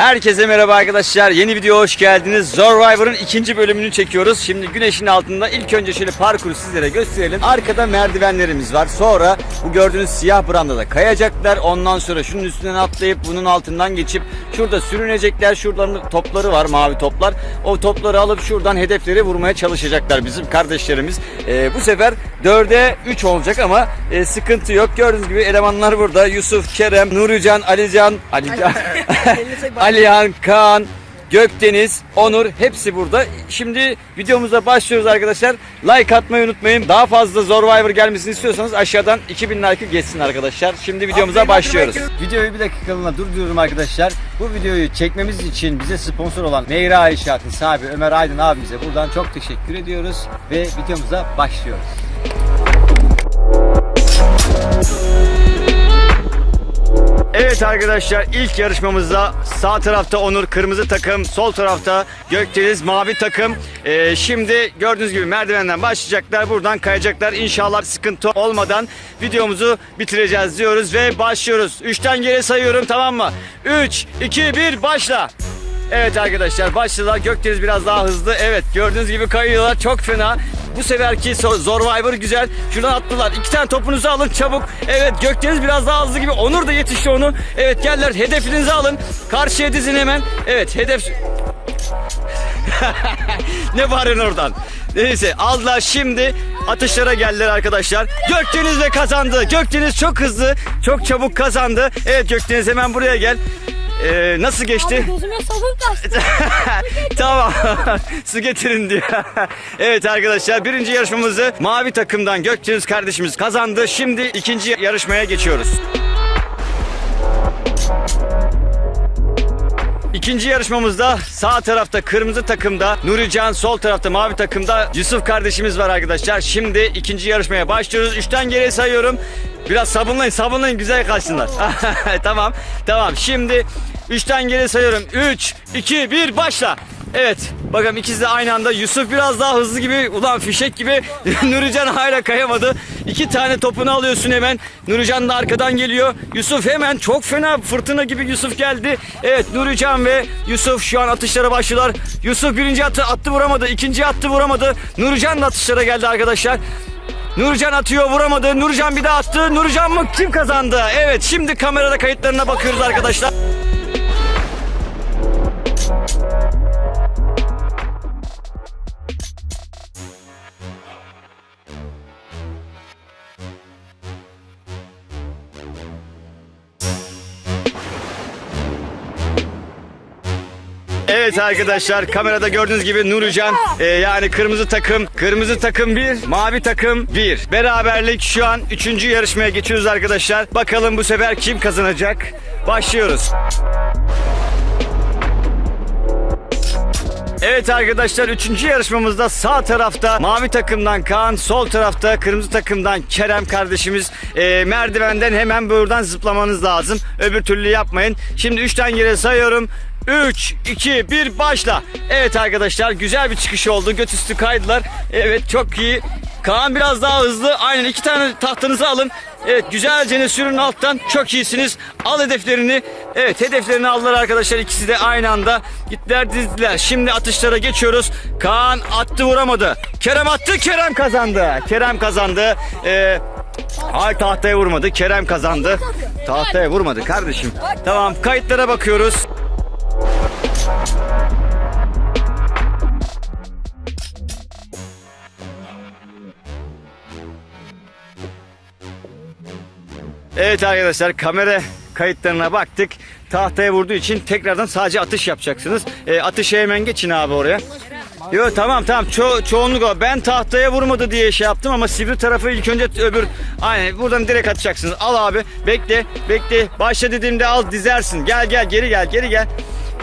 Herkese merhaba arkadaşlar. Yeni video hoş geldiniz. Survivor'ın ikinci bölümünü çekiyoruz. Şimdi güneşin altında ilk önce şöyle parkuru sizlere gösterelim. Arkada merdivenlerimiz var. Sonra bu gördüğünüz siyah brandada kayacaklar. Ondan sonra şunun üstünden atlayıp bunun altından geçip şurada sürünecekler. Şuradan topları var mavi toplar. O topları alıp şuradan hedefleri vurmaya çalışacaklar bizim kardeşlerimiz. Ee, bu sefer 4'e 3 olacak ama e, sıkıntı yok. Gördüğünüz gibi elemanlar burada. Yusuf, Kerem, Nurican, Alican, Alican, Alihan, Kaan, Gökdeniz, Onur hepsi burada. Şimdi videomuza başlıyoruz arkadaşlar. Like atmayı unutmayın. Daha fazla Survivor gelmesini istiyorsanız aşağıdan 2000 like'ı geçsin arkadaşlar. Şimdi videomuza başlıyoruz. Videoyu bir dakikalığına durduruyorum arkadaşlar. Bu videoyu çekmemiz için bize sponsor olan Meyra İnşaat'ın sahibi Ömer Aydın abimize buradan çok teşekkür ediyoruz. Ve videomuza başlıyoruz. Evet arkadaşlar ilk yarışmamızda sağ tarafta Onur kırmızı takım, sol tarafta Gökdeniz mavi takım. Ee, şimdi gördüğünüz gibi merdivenden başlayacaklar, buradan kayacaklar. İnşallah sıkıntı olmadan videomuzu bitireceğiz diyoruz ve başlıyoruz. 3'ten geri sayıyorum tamam mı? 3, 2, 1 başla. Evet arkadaşlar başladılar. Gökdeniz biraz daha hızlı. Evet gördüğünüz gibi kayıyorlar. Çok fena. Bu seferki Survivor güzel. Şuradan attılar. İki tane topunuzu alın çabuk. Evet Gökdeniz biraz daha hızlı gibi. Onur da yetişti onu. Evet geldiler. Hedefinizi alın. Karşıya dizin hemen. Evet hedef... ne bağırıyorsun oradan? Neyse aldılar şimdi atışlara geldiler arkadaşlar. Gökdeniz de kazandı. Gökdeniz çok hızlı, çok çabuk kazandı. Evet Gökdeniz hemen buraya gel. Ee, nasıl geçti? Gözüme sabun kaçtı. tamam. Su getirin diyor. evet arkadaşlar birinci yarışmamızı mavi takımdan Gökçeniz kardeşimiz kazandı. Şimdi ikinci yarışmaya geçiyoruz. İkinci yarışmamızda sağ tarafta kırmızı takımda Nurican, sol tarafta mavi takımda Yusuf kardeşimiz var arkadaşlar. Şimdi ikinci yarışmaya başlıyoruz. Üçten geriye sayıyorum. Biraz sabunlayın, sabunlayın güzel kaçsınlar. tamam, tamam. Şimdi üçten geri sayıyorum. Üç, iki, bir, başla. Evet, bakalım ikisi de aynı anda. Yusuf biraz daha hızlı gibi, ulan fişek gibi. Nurican hala kayamadı. İki tane topunu alıyorsun hemen. Nurican da arkadan geliyor. Yusuf hemen çok fena fırtına gibi Yusuf geldi. Evet Nurican ve Yusuf şu an atışlara başlıyorlar. Yusuf birinci attı, attı vuramadı. ikinci attı vuramadı. Nurican da atışlara geldi arkadaşlar. Nurcan atıyor vuramadı. Nurcan bir daha attı. Nurcan mı kim kazandı? Evet şimdi kamerada kayıtlarına bakıyoruz arkadaşlar. Evet arkadaşlar kamerada gördüğünüz gibi Nurican e, yani kırmızı takım kırmızı takım bir mavi takım bir. Beraberlik şu an üçüncü yarışmaya geçiyoruz arkadaşlar. Bakalım bu sefer kim kazanacak? Başlıyoruz. Evet arkadaşlar üçüncü yarışmamızda sağ tarafta mavi takımdan Kaan, sol tarafta kırmızı takımdan Kerem kardeşimiz e, merdivenden hemen buradan zıplamanız lazım. Öbür türlü yapmayın. Şimdi üçten geri sayıyorum. 3, 2, 1 başla. Evet arkadaşlar güzel bir çıkış oldu. Göt üstü kaydılar. Evet çok iyi. Kaan biraz daha hızlı. Aynen iki tane tahtanızı alın. Evet güzelce sürün alttan. Çok iyisiniz. Al hedeflerini. Evet hedeflerini aldılar arkadaşlar. ikisi de aynı anda gittiler dizdiler. Şimdi atışlara geçiyoruz. Kaan attı vuramadı. Kerem attı. Kerem kazandı. Kerem kazandı. Ee, Ay tahtaya vurmadı. Kerem kazandı. Tahtaya vurmadı kardeşim. Tamam kayıtlara bakıyoruz. Evet arkadaşlar kamera kayıtlarına baktık. Tahtaya vurduğu için tekrardan sadece atış yapacaksınız. E, atışı hemen geçin abi oraya. Yo tamam tamam Ço çoğunluk o. Ben tahtaya vurmadı diye şey yaptım ama sivri tarafı ilk önce öbür aynen buradan direkt atacaksınız. Al abi bekle bekle başla dediğimde al dizersin. Gel gel geri gel geri gel.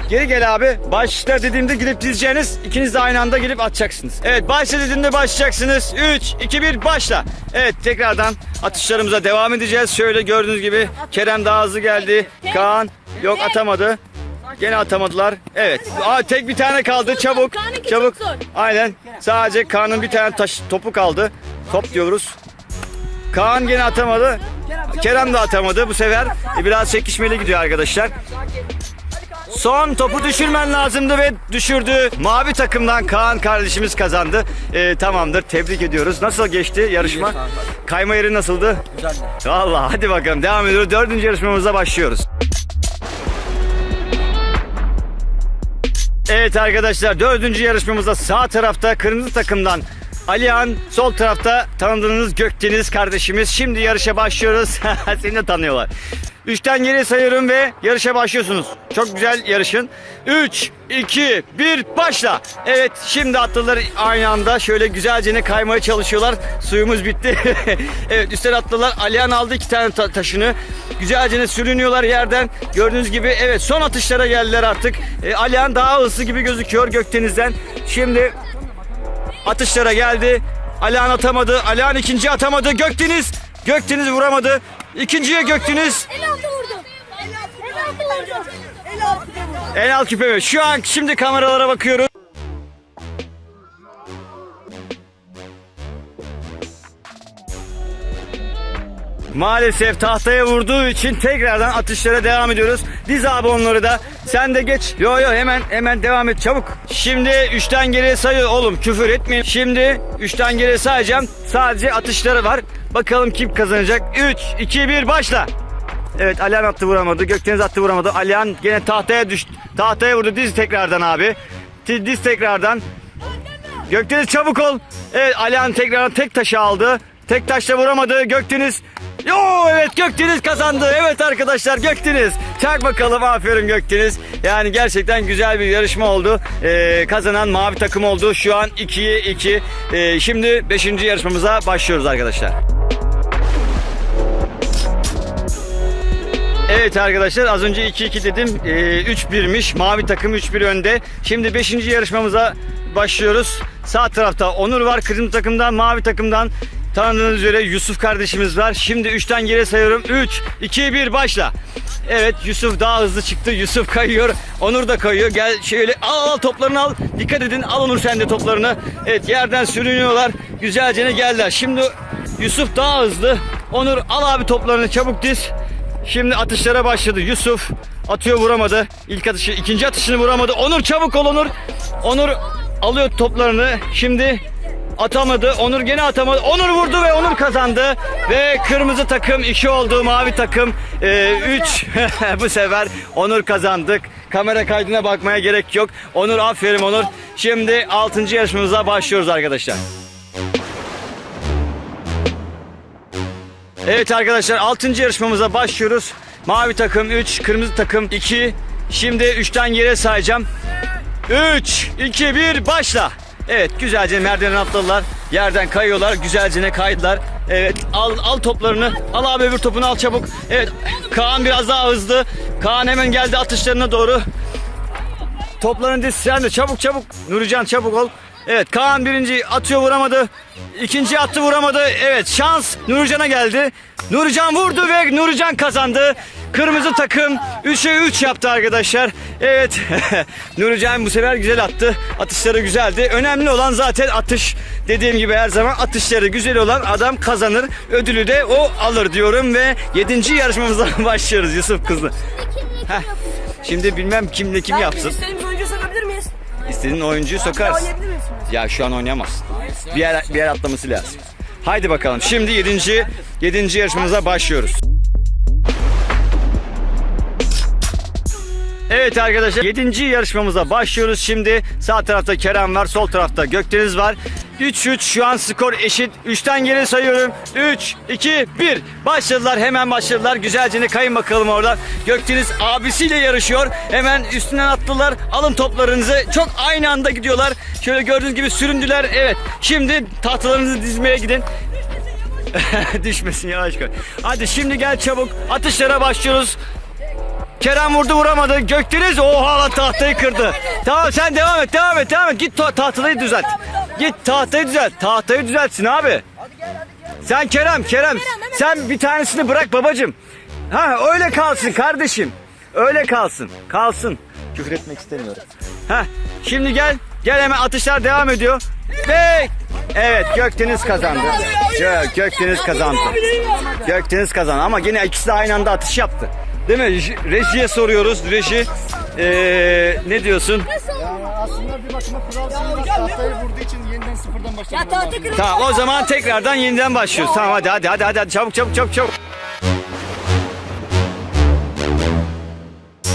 Geri gel abi. Başla dediğimde girip dizeceğiniz. ikiniz de aynı anda girip atacaksınız. Evet başla dediğimde başlayacaksınız. 3, 2, 1 başla. Evet tekrardan atışlarımıza devam edeceğiz. Şöyle gördüğünüz gibi Kerem daha hızlı geldi. Kaan yok atamadı. Gene atamadılar. Evet. Aa, tek bir tane kaldı. Çabuk. Çabuk. Aynen. Sadece Kaan'ın bir tane taş topu kaldı. Top diyoruz. Kaan gene atamadı. Kerem de atamadı. Bu sefer e, biraz çekişmeli gidiyor arkadaşlar. Son topu düşürmen lazımdı ve düşürdü. Mavi takımdan Kaan kardeşimiz kazandı. Ee, tamamdır. Tebrik ediyoruz. Nasıl geçti yarışma? Kayma yeri nasıldı? Güzeldi. Valla hadi bakalım devam ediyoruz. Dördüncü yarışmamıza başlıyoruz. Evet arkadaşlar dördüncü yarışmamızda sağ tarafta kırmızı takımdan Alihan, sol tarafta tanıdığınız Gökdeniz kardeşimiz. Şimdi yarışa başlıyoruz. Seni de tanıyorlar. Üçten geri sayıyorum ve yarışa başlıyorsunuz. Çok güzel yarışın. 3, 2, 1 başla. Evet şimdi atlılar aynı anda şöyle güzelce kaymaya çalışıyorlar. Suyumuz bitti. evet üstten atlılar. Alihan aldı iki tane ta- taşını. Güzelce sürünüyorlar yerden. Gördüğünüz gibi evet son atışlara geldiler artık. E, Alihan daha hızlı gibi gözüküyor Gökdeniz'den. Şimdi atışlara geldi. Alihan atamadı. Alihan ikinci atamadı. Gökdeniz. Gökdeniz vuramadı. İkinciye Gökdeniz. El altı vurdu. El altı vurdu. El altı vurdu. En alt küpe. Şu an şimdi kameralara bakıyoruz. Maalesef tahtaya vurduğu için tekrardan atışlara devam ediyoruz. Diz abi onları da. Sen de geç. Yo yo hemen hemen devam et çabuk. Şimdi 3'ten geriye sayıyor oğlum küfür etmeyin. Şimdi 3'ten geriye sayacağım. Sadece atışları var. Bakalım kim kazanacak. 3, 2, 1 başla. Evet Alihan attı vuramadı. Gökdeniz attı vuramadı. Alihan gene tahtaya düştü. Tahtaya vurdu. Diz tekrardan abi. Diz, tekrardan. Gökdeniz çabuk ol. Evet Alihan tekrardan tek taşı aldı. Tek taşla vuramadı. Gökdeniz. Yo evet Gökdeniz kazandı. Evet arkadaşlar Gökdeniz. Çak bakalım aferin Gökdeniz. Yani gerçekten güzel bir yarışma oldu. Ee, kazanan mavi takım oldu. Şu an 2'ye 2. Ee, şimdi 5. yarışmamıza başlıyoruz arkadaşlar. Evet arkadaşlar az önce 2-2 dedim. Ee, 3-1'miş. Mavi takım 3-1 önde. Şimdi 5. yarışmamıza başlıyoruz. Sağ tarafta Onur var. Kırmızı takımdan, mavi takımdan tanıdığınız üzere Yusuf kardeşimiz var. Şimdi 3'ten geri sayıyorum. 3, 2, 1 başla. Evet Yusuf daha hızlı çıktı. Yusuf kayıyor. Onur da kayıyor. Gel şöyle al al toplarını al. Dikkat edin. Al Onur sen de toplarını. Evet yerden sürünüyorlar. Güzelce geldiler. Şimdi Yusuf daha hızlı. Onur al abi toplarını çabuk diz. Şimdi atışlara başladı. Yusuf atıyor vuramadı. İlk atışı, ikinci atışını vuramadı. Onur çabuk ol Onur. Onur alıyor toplarını. Şimdi atamadı. Onur gene atamadı. Onur vurdu ve Onur kazandı. Ve kırmızı takım iki oldu. Mavi takım 3. Bu sefer Onur kazandık. Kamera kaydına bakmaya gerek yok. Onur aferin Onur. Şimdi 6. yarışmamıza başlıyoruz arkadaşlar. Evet arkadaşlar 6. yarışmamıza başlıyoruz. Mavi takım 3, kırmızı takım 2. Şimdi 3'ten geriye sayacağım. 3, 2, 1 başla. Evet güzelce merdiven atladılar. Yerden kayıyorlar. Güzelce ne kaydılar. Evet al al toplarını. Al abi öbür topunu al çabuk. Evet Kaan biraz daha hızlı. Kaan hemen geldi atışlarına doğru. Topların diz sen de çabuk çabuk. Nurican çabuk ol. Evet Kaan birinci atıyor vuramadı. İkinci attı vuramadı. Evet şans Nurcan'a geldi. Nurcan vurdu ve Nurcan kazandı. Kırmızı takım 3'e 3 yaptı arkadaşlar. Evet Nurcan bu sefer güzel attı. Atışları güzeldi. Önemli olan zaten atış. Dediğim gibi her zaman atışları güzel olan adam kazanır. Ödülü de o alır diyorum ve 7. yarışmamıza başlıyoruz Yusuf kızı. Heh. Şimdi bilmem kimle kim yapsın. İstediğin oyuncuyu sokarsın. Ya şu an oynayamazsın. Bir yer, bir yer atlaması lazım. Haydi bakalım. Şimdi 7. 7. yarışmamıza başlıyoruz. Evet arkadaşlar 7. yarışmamıza başlıyoruz. Şimdi sağ tarafta Kerem var, sol tarafta Gökdeniz var. 3-3 şu an skor eşit. 3'ten geri sayıyorum. 3, 2, 1. Başladılar hemen başladılar. Güzelce kayın bakalım oradan. Gökdeniz abisiyle yarışıyor. Hemen üstünden attılar. Alın toplarınızı. Çok aynı anda gidiyorlar. Şöyle gördüğünüz gibi süründüler. Evet. Şimdi tahtalarınızı dizmeye gidin. Düşmesin yavaş koy. Hadi şimdi gel çabuk. Atışlara başlıyoruz. Kerem vurdu vuramadı. Gökdeniz oha lan tahtayı kırdı. Tamam sen devam et devam et devam et. Git ta- tahtayı düzelt. Git tahtayı düzelt. Tahtayı düzeltsin abi. Sen Kerem Kerem sen bir tanesini bırak babacım. Ha öyle kalsın kardeşim. Öyle kalsın. Kalsın. Küfür etmek istemiyorum. Ha şimdi gel. Gel hemen atışlar devam ediyor. Ve evet Gökdeniz kazandı. Gök, Gökdeniz kazandı. Gökdeniz kazandı ama yine ikisi de aynı anda atış yaptı. Değil mi? Rejiye soruyoruz. Reji Ee, ne diyorsun? Yani aslında bir bakıma kural sayılmaz. Tahtayı vurduğu için yeniden sıfırdan Ya başlamak tahta lazım. kırıldı. Tamam o zaman tekrardan yeniden başlıyoruz. Tamam hadi hadi hadi hadi, hadi. çabuk çabuk çabuk çabuk.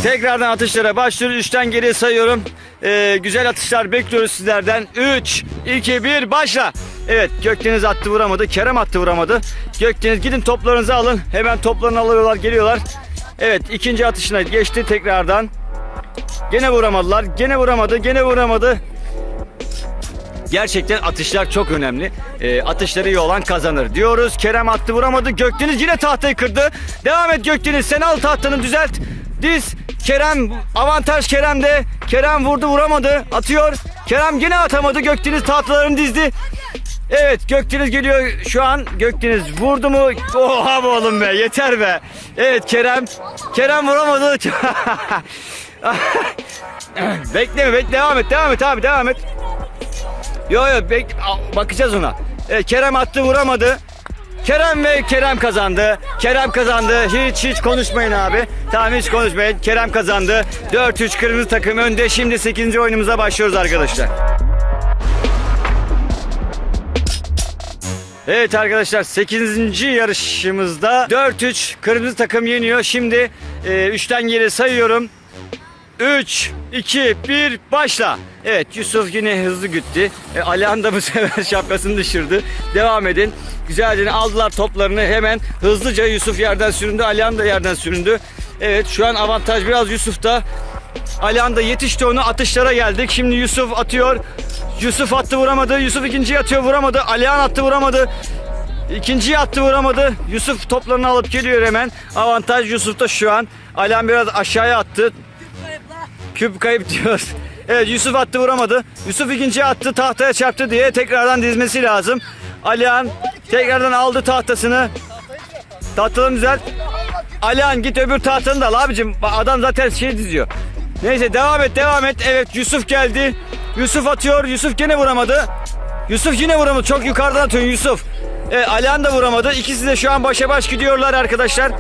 Tekrardan atışlara başlıyoruz. Üçten geriye sayıyorum. Ee, güzel atışlar bekliyoruz sizlerden. 3, 2, 1 başla. Evet Gökdeniz attı vuramadı. Kerem attı vuramadı. Gökdeniz gidin toplarınızı alın. Hemen toplarını alıyorlar geliyorlar. Evet ikinci atışına geçti tekrardan. Gene vuramadılar. Gene vuramadı. Gene vuramadı. Gerçekten atışlar çok önemli. Ee, atışları iyi olan kazanır diyoruz. Kerem attı vuramadı. Gökdeniz yine tahtayı kırdı. Devam et Gökdeniz. Sen al tahtanı düzelt. Diz. Kerem avantaj Kerem'de. Kerem vurdu vuramadı. Atıyor. Kerem yine atamadı. Gökdeniz tahtalarını dizdi. Evet Gökdeniz geliyor şu an. Gökdeniz vurdu mu? Oha oğlum be yeter be. Evet Kerem. Kerem vuramadı. Bekleme bekle devam et devam et abi devam et. Yo yo bek bakacağız ona. Evet, Kerem attı vuramadı. Kerem ve Kerem kazandı. Kerem kazandı. Hiç hiç konuşmayın abi. Tamam hiç konuşmayın. Kerem kazandı. 4-3 kırmızı takım önde. Şimdi 8. oyunumuza başlıyoruz arkadaşlar. Evet arkadaşlar 8. yarışımızda 4-3 kırmızı takım yeniyor. Şimdi 3'ten geri sayıyorum. 3, 2, 1 başla. Evet Yusuf yine hızlı gitti. E, Alihan da bu sefer şapkasını düşürdü. Devam edin. Güzelce aldılar toplarını hemen hızlıca Yusuf yerden süründü. Alihan da yerden süründü. Evet şu an avantaj biraz Yusuf'ta. Alihan da yetişti onu atışlara geldik. Şimdi Yusuf atıyor. Yusuf attı vuramadı. Yusuf ikinciyi atıyor vuramadı. Alihan attı vuramadı. İkinciyi attı vuramadı. Yusuf toplarını alıp geliyor hemen. Avantaj Yusuf'ta şu an. Alihan biraz aşağıya attı. Küp kayıp diyoruz. Evet Yusuf attı vuramadı. Yusuf ikinci attı tahtaya çarptı diye tekrardan dizmesi lazım. Alihan tekrardan aldı tahtasını. Tahtalarını düzelt. Alihan git öbür tahtanı da al abicim. Adam zaten şey diziyor. Neyse devam et devam et. Evet Yusuf geldi. Yusuf atıyor. Yusuf gene vuramadı. Yusuf yine vuramadı. Çok yukarıdan atıyor Yusuf. Evet, Alihan da vuramadı. İkisi de şu an başa baş gidiyorlar arkadaşlar.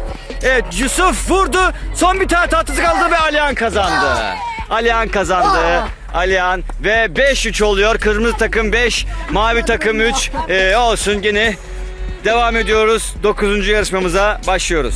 Evet Yusuf vurdu. Son bir tane tahtası kaldı ve Alihan kazandı. Alihan kazandı. Alihan ve 5-3 oluyor. Kırmızı takım 5, mavi takım 3. Ee, olsun gene devam ediyoruz. 9. yarışmamıza başlıyoruz.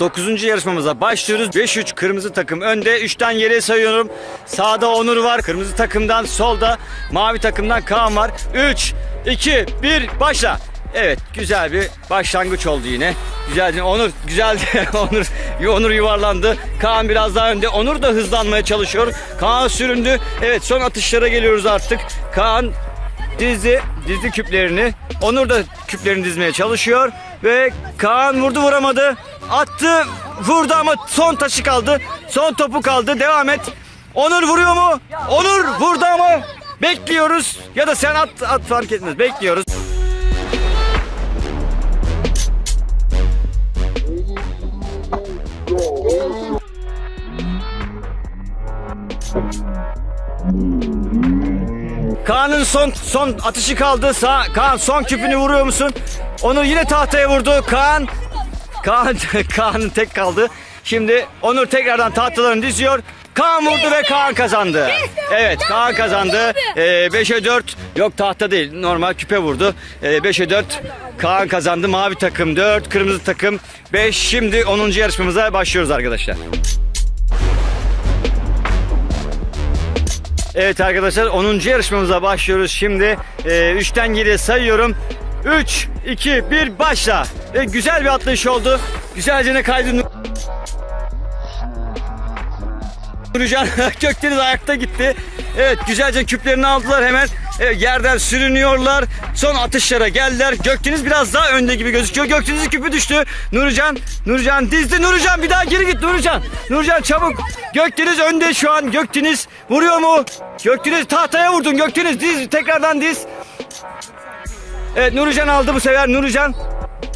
9. yarışmamıza başlıyoruz. 5-3 kırmızı takım önde. 3'ten geriye sayıyorum. Sağda Onur var. Kırmızı takımdan solda mavi takımdan Kaan var. 3, 2, 1 başla. Evet güzel bir başlangıç oldu yine. Güzeldi. Onur güzeldi. Onur Onur yuvarlandı. Kaan biraz daha önde. Onur da hızlanmaya çalışıyor. Kaan süründü. Evet son atışlara geliyoruz artık. Kaan dizdi, dizdi küplerini. Onur da küplerini dizmeye çalışıyor. Ve Kaan vurdu vuramadı. Attı vurdu ama son taşı kaldı. Son topu kaldı. Devam et. Onur vuruyor mu? Onur vurdu ama bekliyoruz. Ya da sen at, at fark etmez. Bekliyoruz. Kaan'ın son son atışı kaldı. Sağ, Kaan son küpünü vuruyor musun? Onu yine tahtaya vurdu. Kaan Kaan Kaan'ın tek kaldı. Şimdi Onur tekrardan tahtalarını diziyor. Kaan vurdu ve Kaan kazandı. Evet Kaan kazandı. Ee, 5'e 4 yok tahta değil normal küpe vurdu. Ee, 5'e 4 Kaan kazandı. Mavi takım 4, kırmızı takım 5. Şimdi 10. yarışmamıza başlıyoruz arkadaşlar. Evet arkadaşlar 10. yarışmamıza başlıyoruz. Şimdi 3'ten geriye sayıyorum. 3, 2, 1 başla. E, güzel bir atlayış oldu. Güzelce ne kaydı. Nurcan Gökdeniz ayakta gitti. Evet güzelce küplerini aldılar hemen. Yerden sürünüyorlar. Son atışlara geldiler. Gökdeniz biraz daha önde gibi gözüküyor. Gökdeniz'in küpü düştü. Nurcan, Nurcan dizdi. Nurcan bir daha geri git Nurcan. Nurcan çabuk. Gökdeniz önde şu an. Gökdeniz vuruyor mu? Gökdeniz tahtaya vurdun. Gökdeniz diz tekrardan diz. Evet Nurcan aldı bu sefer. Nurcan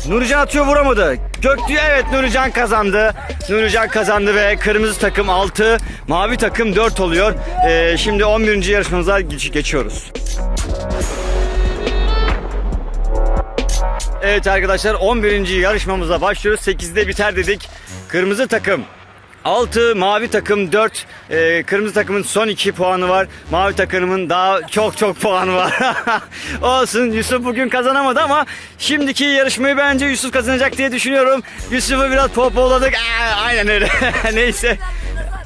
Nurcan atıyor vuramadı. Göktü evet Nurcan kazandı. Nurcan kazandı ve kırmızı takım 6, mavi takım 4 oluyor. Ee, şimdi 11. yarışmamıza geç- geçiyoruz. Evet arkadaşlar 11. yarışmamıza başlıyoruz. 8'de biter dedik. Kırmızı takım 6, mavi takım 4. Ee, kırmızı takımın son 2 puanı var. Mavi takımın daha çok çok puanı var. Olsun Yusuf bugün kazanamadı ama şimdiki yarışmayı bence Yusuf kazanacak diye düşünüyorum. Yusuf'u biraz pohpohladık. Aa, aynen öyle. Neyse.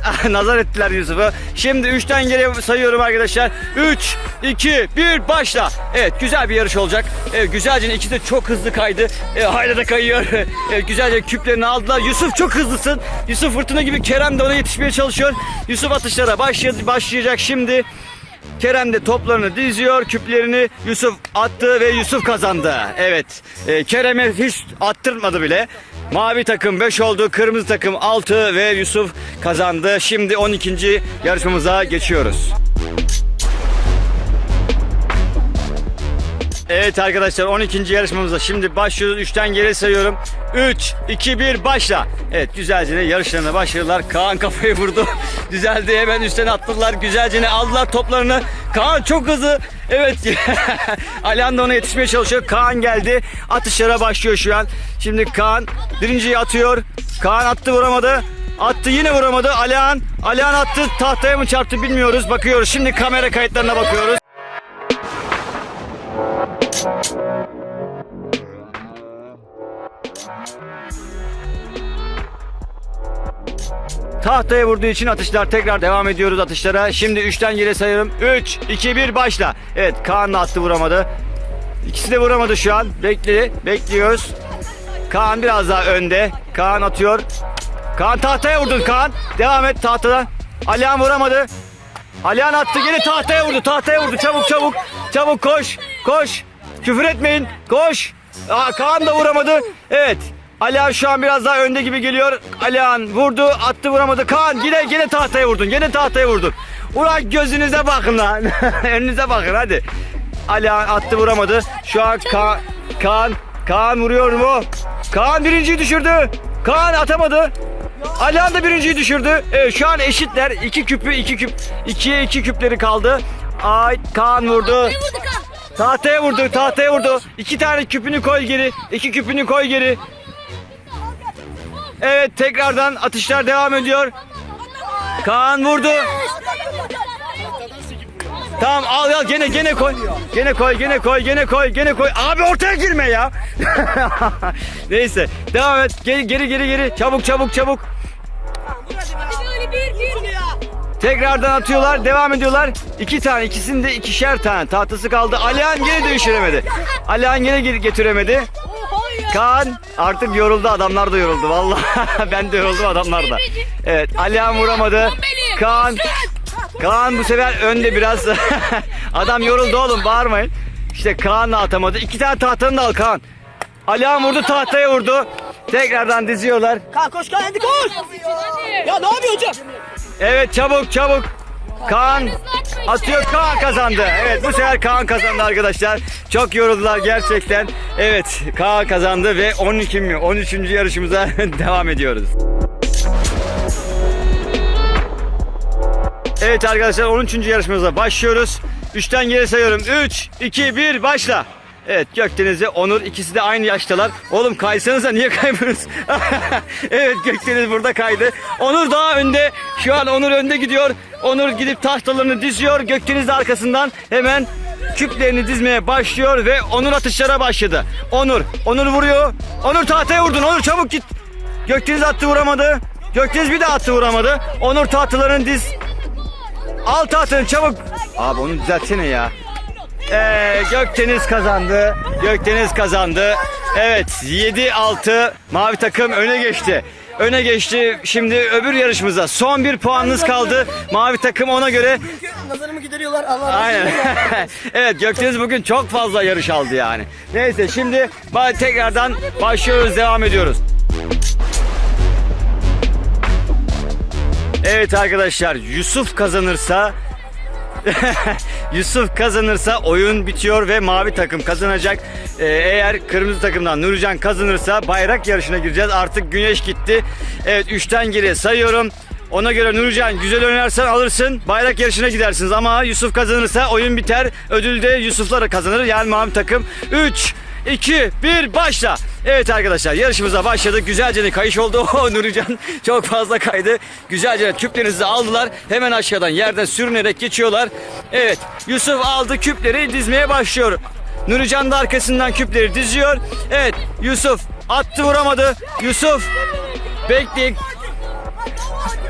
Nazar ettiler Yusuf'u. Şimdi 3'ten geriye sayıyorum arkadaşlar. 3, 2, 1 başla. Evet güzel bir yarış olacak. Evet, güzelce ikisi de çok hızlı kaydı. Evet, hala da kayıyor. Evet, güzelce küplerini aldılar. Yusuf çok hızlısın. Yusuf fırtına gibi Kerem de ona yetişmeye çalışıyor. Yusuf atışlara başladı, başlayacak şimdi. Kerem de toplarını diziyor, küplerini Yusuf attı ve Yusuf kazandı. Evet, e, Kerem'e hiç attırmadı bile. Mavi takım 5 oldu, kırmızı takım 6 ve Yusuf kazandı. Şimdi 12. yarışmamıza geçiyoruz. Evet arkadaşlar 12. yarışmamıza şimdi başlıyoruz. 3'ten geri sayıyorum. 3, 2, 1 başla. Evet güzelce de yarışlarına başladılar. Kaan kafayı vurdu. Düzeldi hemen üstten attılar. Güzelce de aldılar toplarını. Kaan çok hızlı. Evet. Alihan da ona yetişmeye çalışıyor. Kaan geldi. Atışlara başlıyor şu an. Şimdi Kaan birinciyi atıyor. Kaan attı vuramadı. Attı yine vuramadı. Alihan, Alihan attı tahtaya mı çarptı bilmiyoruz. Bakıyoruz. Şimdi kamera kayıtlarına bakıyoruz. Tahtaya vurduğu için atışlar tekrar devam ediyoruz atışlara. Şimdi 3'ten geri sayıyorum. 3, 2, 1 başla. Evet Kaan da attı vuramadı. İkisi de vuramadı şu an. Bekle, bekliyoruz. Kaan biraz daha önde. Kaan atıyor. Kaan tahtaya vurdun Kaan. Devam et tahtada. Alihan vuramadı. Alihan attı geri tahtaya vurdu. Tahtaya vurdu. Çabuk çabuk. Çabuk koş. Koş. Küfür etmeyin. Koş. Aa, Kaan da vuramadı. Evet. Alihan şu an biraz daha önde gibi geliyor. Alihan vurdu, attı vuramadı. Kaan yine yine tahtaya vurdun. Yine tahtaya vurdun. Ulan gözünüze bakın lan. Önünüze bakın hadi. Alihan attı vuramadı. Şu an Kaan Kaan Kaan vuruyor mu? Kaan birinciyi düşürdü. Kaan atamadı. Alihan da birinciyi düşürdü. Evet şu an eşitler. İki küpü iki küp. ikiye iki küpleri kaldı. Ay Kaan vurdu. Tahtaya vurdu, tahtaya vurdu. İki tane küpünü koy geri. iki küpünü koy geri. Evet tekrardan atışlar devam ediyor. Kaan vurdu. Tamam al al gene gene koy. Gene koy gene koy gene koy gene koy. Abi ortaya girme ya. Neyse devam et. Geri geri geri geri. Çabuk çabuk çabuk. Böyle bir bir. Tekrardan atıyorlar. Devam ediyorlar. İki tane ikisinde ikişer tane tahtası kaldı. Alihan gene de düşüremedi. Alihan gene geri getiremedi. Kaan artık yoruldu adamlar da yoruldu vallahi ben de yoruldum adamlar da. Evet Alihan vuramadı. Kaan Kaan bu sefer önde biraz. Adam yoruldu oğlum bağırmayın. İşte Kaan da atamadı. İki tane tahtanı da al Kaan. Alihan vurdu tahtaya vurdu. Tekrardan diziyorlar. Kaan koş Kaan hadi koş. Ya ne yapıyor hocam? Evet çabuk çabuk. Kaan atıyor Kaan kazandı. Evet bu sefer Kaan kazandı arkadaşlar. Çok yoruldular gerçekten. Evet Kaan kazandı ve 12 mi 13. yarışımıza devam ediyoruz. Evet arkadaşlar 13. yarışmamıza başlıyoruz. 3'ten geri sayıyorum. 3, 2, 1 başla. Evet Gökdeniz ve Onur ikisi de aynı yaştalar. Oğlum kaysanıza niye kaymıyorsunuz? evet Gökdeniz burada kaydı. Onur daha önde. Şu an Onur önde gidiyor. Onur gidip tahtalarını diziyor. Gökdeniz de arkasından hemen küplerini dizmeye başlıyor ve Onur atışlara başladı. Onur, Onur vuruyor. Onur tahtaya vurdun. Onur çabuk git. Gökdeniz attı vuramadı. Gökdeniz bir de attı vuramadı. Onur tahtalarını diz. Al tahtını çabuk. Abi onu düzeltsene ya. Ee, Gökdeniz kazandı. Gökdeniz kazandı. Evet 7-6 mavi takım öne geçti. Öne geçti. Şimdi öbür yarışımıza son bir puanınız kaldı. Mavi takım ona göre. Nazarımı gideriyorlar Allah Aynen. evet Gökdeniz bugün çok fazla yarış aldı yani. Neyse şimdi tekrardan başlıyoruz devam ediyoruz. Evet arkadaşlar Yusuf kazanırsa Yusuf kazanırsa oyun bitiyor ve mavi takım kazanacak. Ee, eğer kırmızı takımdan Nurcan kazanırsa bayrak yarışına gireceğiz. Artık güneş gitti. Evet 3'ten geriye sayıyorum. Ona göre Nurcan güzel oynarsan alırsın. Bayrak yarışına gidersiniz ama Yusuf kazanırsa oyun biter. Ödül de Yusuflara kazanır. Yani mavi takım 3 2, 1 başla. Evet arkadaşlar yarışımıza başladık. Güzelce de kayış oldu. O Nurican çok fazla kaydı. Güzelce de küplerinizi aldılar. Hemen aşağıdan yerden sürünerek geçiyorlar. Evet Yusuf aldı küpleri dizmeye başlıyor. Nurican da arkasından küpleri diziyor. Evet Yusuf attı vuramadı. Yusuf bekleyin.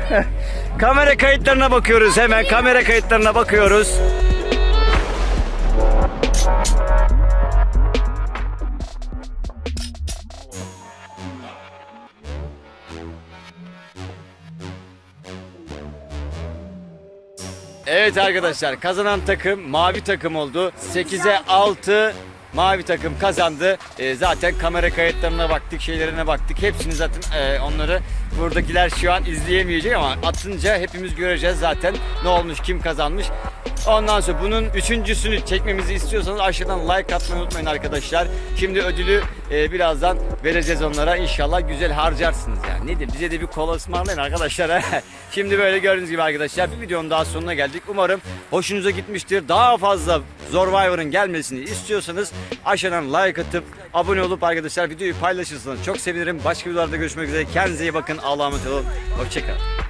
Kamera kayıtlarına bakıyoruz hemen. Kamera kayıtlarına bakıyoruz. Evet arkadaşlar kazanan takım mavi takım oldu. 8'e 6 mavi takım kazandı. Ee, zaten kamera kayıtlarına baktık, şeylerine baktık. Hepsini zaten e, onları buradakiler şu an izleyemeyecek ama atınca hepimiz göreceğiz zaten ne olmuş, kim kazanmış. Ondan sonra bunun üçüncüsünü çekmemizi istiyorsanız aşağıdan like atmayı unutmayın arkadaşlar. Şimdi ödülü e, birazdan vereceğiz onlara. İnşallah güzel harcarsınız yani. Nedir? Bize de bir kola ısmarlayın arkadaşlar. Şimdi böyle gördüğünüz gibi arkadaşlar bir videonun daha sonuna geldik. Umarım hoşunuza gitmiştir. Daha fazla Survivor'ın gelmesini istiyorsanız aşağıdan like atıp abone olup arkadaşlar videoyu paylaşırsanız çok sevinirim. Başka videolarda görüşmek üzere. Kendinize iyi bakın. Allah'a emanet olun. Hoşçakalın.